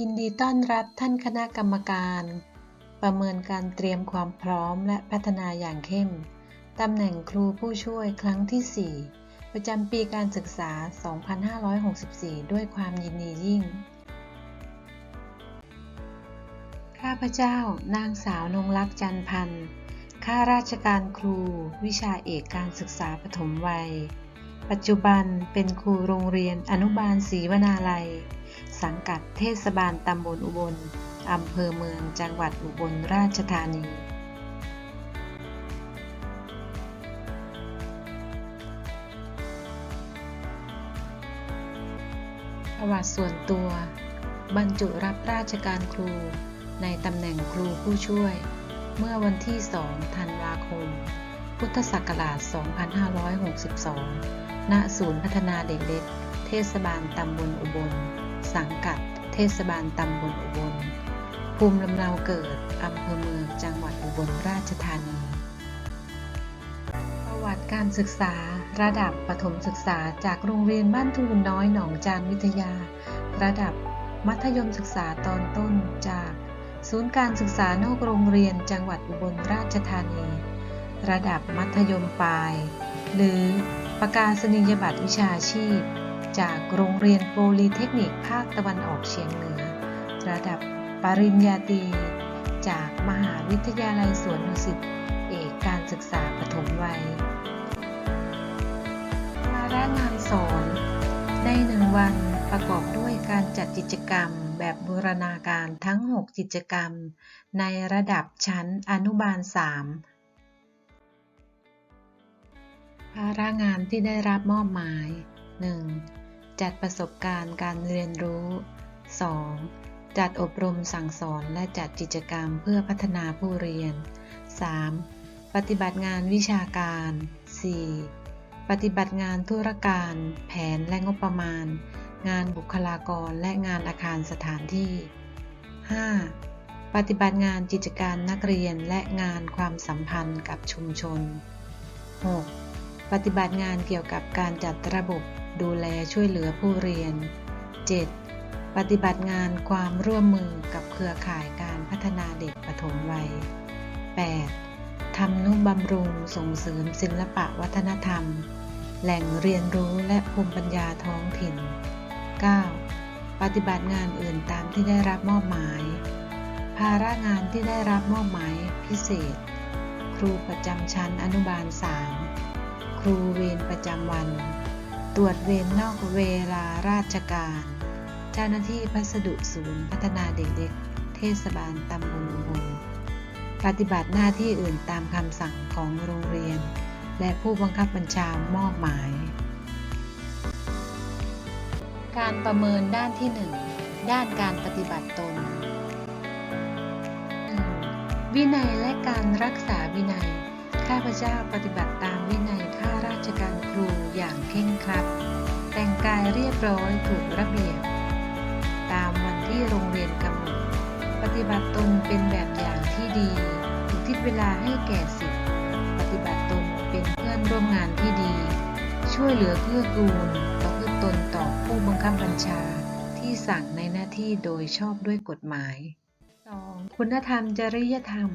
ยินดีต้อนรับท่านคณะกรรมการ ประเมินการเตรียมความพร้อมและพัฒนาอย่างเข้ม ตำแหน่งครูผู้ช่วยครั้งที่ 4 ประจำปีการศึกษา 2564 ด้วยความยินดียิ่ง ข้าพเจ้านางสาวนงลักษณ์จันพันธ์ ข้าราชการครู วิชาเอกการศึกษาปฐมวัย ปัจจุบันเป็นครูโรงเรียนอนุบาลศรีวนาลัย สังกัดเทศบาลตำบลอุบล อำเภอเมืองจังหวัดอุบลราชธานี ประวัติส่วนตัว บรรจุรับราชการครู ในตำแหน่งครูผู้ช่วย เมื่อวันที่ 2 ธันวาคม พุทธศักราช 2562 ณ ศูนย์พัฒนาเด็กเล็ก เทศบาลตำบลอุบล สังกัด เทศบาลตำบลอุบล ภูมิลำเนาเกิดอำเภอเมืองจังหวัดอุบลราชธานี ประวัติการศึกษาระดับประถมศึกษาจากโรงเรียนบ้านทูนน้อยหนองจานวิทยา ระดับมัธยมศึกษาตอนต้นจาก ศูนย์การศึกษานอกโรงเรียนจังหวัดอุบลราชธานี ระดับมัธยมปลาย หรือประกาศนียบัตรวิชาชีพ จากโรงเรียนโพลีเทคนิคภาคตะวันออกเฉียงเหนือ ระดับปริญญาตรีจากมหาวิทยาลัยสวนดุสิตเอกการศึกษาปฐมวัย ภาระงานสอนในหนึ่งวันประกอบด้วยการจัดกิจกรรมแบบบูรณาการทั้ง 6 กิจกรรม ในระดับชั้นอนุบาล 3 ภาระงานที่ได้รับมอบหมาย 1. จัดประสบการณ์การเรียนรู้ 2. จัดอบรมสั่งสอนและจัดกิจกรรมเพื่อพัฒนาผู้เรียน 3. ปฏิบัติงานวิชาการ 4. ปฏิบัติงานธุรการ แผนและงบประมาณ งานบุคลากรและงานอาคารสถานที่ 5. ปฏิบัติงานกิจการนักเรียนและงานความสัมพันธ์กับชุมชน 6. ปฏิบัติงานเกี่ยวกับการจัดระบบ ดูแลช่วยเหลือผู้เรียน 7. ปฏิบัติงานความร่วมมือกับเครือข่ายการพัฒนาเด็กปฐมวัย 8. ทำนุบำรุงส่งเสริมศิลปะวัฒนธรรม แหล่งเรียนรู้และภูมิปัญญาท้องถิ่น 9. ปฏิบัติงานอื่นตามที่ได้รับมอบหมาย ภาระงานที่ได้รับมอบหมายพิเศษ ครูประจำชั้นอนุบาล 3 ครูเวรประจำวัน ตรวจเวรนอกเวลาราชการ เจ้าหน้าที่พัสดุศูนย์พัฒนาเด็กเล็ก เทศบาลตำบลอุบลปฏิบัติหน้าที่อื่นตามคำสั่งของโรงเรียน และผู้บังคับบัญชามอบหมาย การประเมินด้านที่ 1 ด้านการปฏิบัติตน วินัยและการรักษาวินัย ข้าพเจ้าปฏิบัติต เคร่งครัด แต่งกายเรียบร้อยถูกระเบียบ ตามวันที่โรงเรียนกำหนด ปฏิบัติตนเป็นแบบอย่างที่ดีอุทิศเวลาให้แก่สิทธิปฏิบัติตนเป็นเพื่อนร่วมงานที่ดี ช่วยเหลือเกื้อกูลประพฤติตนต่อผู้บังคับบัญชาที่สั่งในหน้าที่โดยชอบด้วยกฎหมาย 2. คุณธรรมจริยธรรม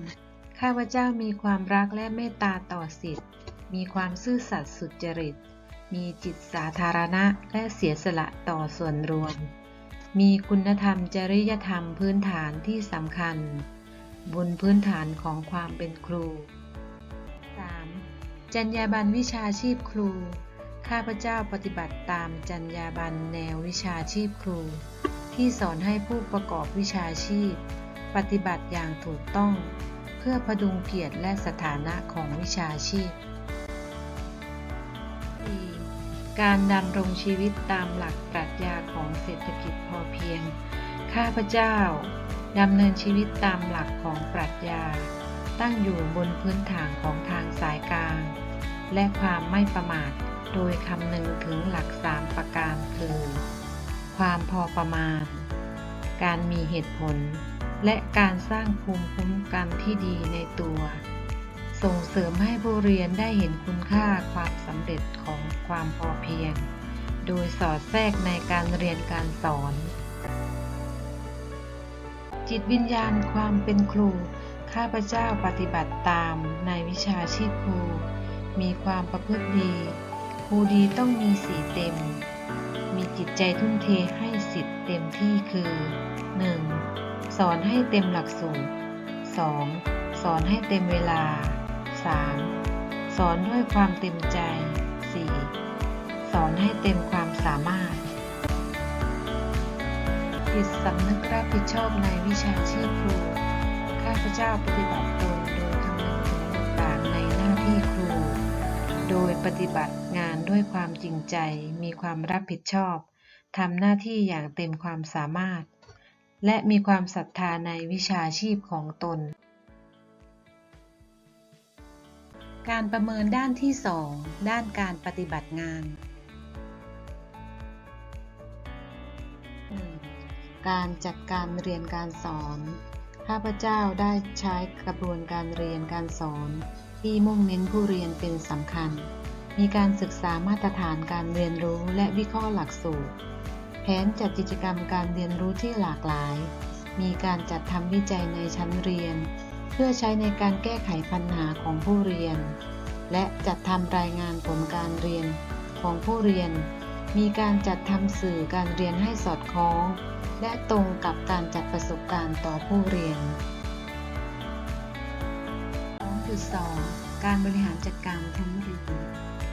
ข้าพเจ้ามีความรักและเมตตาต่อสิทธิ์ มีความซื่อสัตย์สุจริต มีจิตสาธารณะและเสียสละต่อส่วนรวม มีคุณธรรมจริยธรรมพื้นฐานที่สำคัญ บนพื้นฐานของความเป็นครู 3. จรรยาบรรณวิชาชีพครู ข้าพเจ้าปฏิบัติตามจรรยาบรรณแนววิชาชีพครู ที่สอนให้ผู้ประกอบวิชาชีพ ปฏิบัติอย่างถูกต้อง เพื่อพดุงเกียรติและสถานะของวิชาชีพ การดำรงชีวิตตามหลักปรัชญาของเศรษฐกิจพอเพียง ข้าพเจ้าดำเนินชีวิตตามหลักของปรัชญา ตั้งอยู่บนพื้นฐานของทางสายกลาง และความไม่ประมาท โดยคำนึงถึงหลักสามประการคือ ความพอประมาณ การมีเหตุผล และการสร้างภูมิคุ้มกันที่ดีในตัว ส่งเสริมให้ผู้เรียนได้เห็นคุณค่าความสำเร็จของความพอเพียง โดยสอดแทรกในการเรียนการสอน จิตวิญญาณความเป็นครู ข้าพเจ้าปฏิบัติตามในวิชาชีพครู มีความประพฤติดี ครูดีต้องมีสีเต็ม มีจิตใจทุ่มเทให้สิทธิ์เต็มที่คือ 1. สอนให้เต็มหลักสูตร 2. สอนให้เต็มเวลา สอนด้วยความเต็มใจ 4. สอนให้เต็มความสามารถจิตสำนึกรับผิดชอบในวิชาชีพครู ข้าพเจ้าปฏิบัติตนโดยคำนึงถึงบทบาทในหน้าที่ครู โดยปฏิบัติงานด้วยความจริงใจ มีความรับผิดชอบ ทำหน้าที่อย่างเต็มความสามารถ และมีความศรัทธาในวิชาชีพของตน การประเมินด้านที่ 2 ด้านการปฏิบัติงาน การจัดการเรียนการสอน ข้าพเจ้าได้ใช้กระบวนการเรียนการสอน ที่มุ่งเน้นผู้เรียนเป็นสำคัญ มีการศึกษามาตรฐานการเรียนรู้และวิเคราะห์หลักสูตร แผนจัดกิจกรรมการเรียนรู้ที่หลากหลาย มีการจัดทำวิจัยในชั้นเรียน พื่อใช้ในการแก้ไขปัญหาของผู้เรียน และจัดทำรายงานผลการเรียนของผู้เรียน มีการจัดทำสื่อการเรียนให้สอดคล้อง และตรงกับการจัดประสบการณ์ต่อผู้เรียน 2.2 การบริหารจัดการชั้นเรียน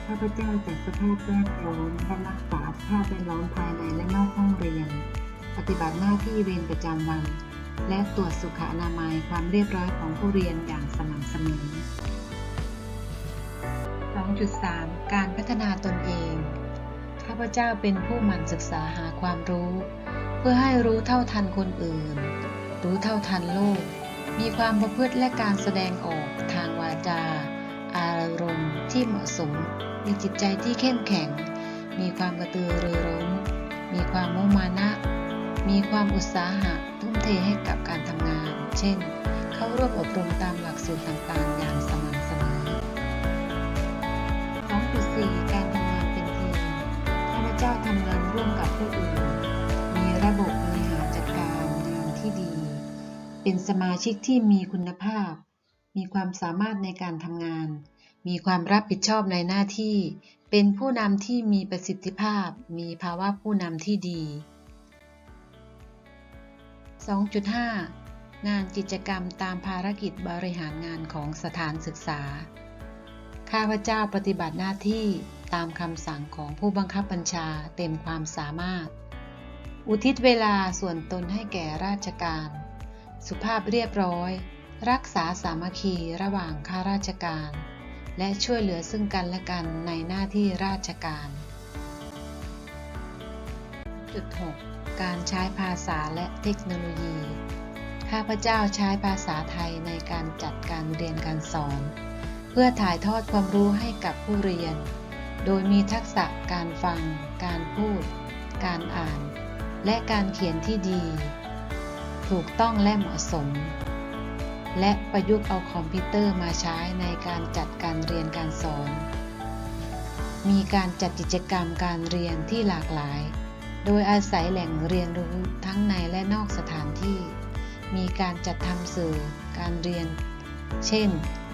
ข้าพเจ้าจัดสภาพแวดล้อมและรักษาสภาพแวดล้อมภายในและนอกห้องเรียน ปฏิบัติหน้าที่เวรประจำวัน และตรวจสุขอนามัยความเรียบร้อยของผู้เรียนอย่างสม่ำเสมอ 2.3 การพัฒนาตนเอง ข้าพเจ้าเป็นผู้หมั่นศึกษาหาความรู้ เพื่อให้รู้เท่าทันคนอื่น รู้เท่าทันโลก มีความประพฤติและการแสดงออกทางวาจา อารมณ์ที่เหมาะสม มีจิตใจที่เข้มแข็ง มีความกระตือรือร้น มีความมุมานะ มีความอุตสาหะ ทุ่มเทให้กับการทำงาน เช่น เข้าร่วมอบรมตามหลักสูตรต่างๆ อย่างสม่ำเสมอ 2.4 การทำงานเป็นทีมข้าพเจ้าทำงานร่วมกับผู้อื่น มีระบบบริหารจัดการงานที่ดี เป็นสมาชิกที่มีคุณภาพ มีความสามารถในการทำงาน มีความรับผิดชอบในหน้าที่ เป็นผู้นำที่มีประสิทธิภาพ มีภาวะผู้นำที่ดี 2.5 งานกิจกรรมตามภารกิจบริหารงานของสถานศึกษา ข้าพเจ้าปฏิบัติหน้าที่ตามคำสั่งของผู้บังคับบัญชาเต็มความสามารถ อุทิศเวลาส่วนตนให้แก่ราชการ สุภาพเรียบร้อย รักษาสามัคคีระหว่างข้าราชการ และช่วยเหลือซึ่งกันและกันในหน้าที่ราชการจุด 6. การใช้ภาษาและเทคโนโลยี ข้าพเจ้าใช้ภาษาไทยในการจัดการเรียนการสอน เพื่อถ่ายทอดความรู้ให้กับผู้เรียน โดยมีทักษะการฟัง การพูด การอ่าน และการเขียนที่ดี ถูกต้องและเหมาะสม และประยุกต์เอาคอมพิวเตอร์มาใช้ในการจัดการเรียนการสอน มีการจัดกิจกรรมการเรียนที่หลากหลาย โดยอาศัยแหล่งเรียนรู้ทั้งในและนอกสถานที่ มีการจัดทำสื่อการเรียน เช่น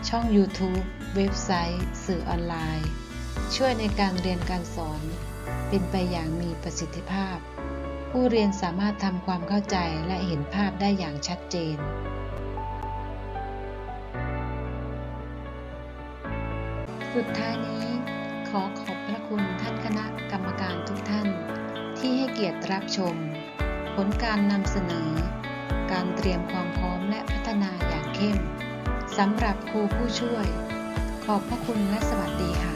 ช่อง YouTube เว็บไซต์ สื่อออนไลน์ ช่วยในการเรียนการสอน เป็นไปอย่างมีประสิทธิภาพ ผู้เรียนสามารถทำความเข้าใจและเห็นภาพได้อย่างชัดเจนสุดท้ายนี้ขอข เกียรติรับชม ผลการนำเสนอ การเตรียมความพร้อมและพัฒนาอย่างเข้มสำหรับครูผู้ช่วย ขอบพระคุณและสวัสดีค่ะ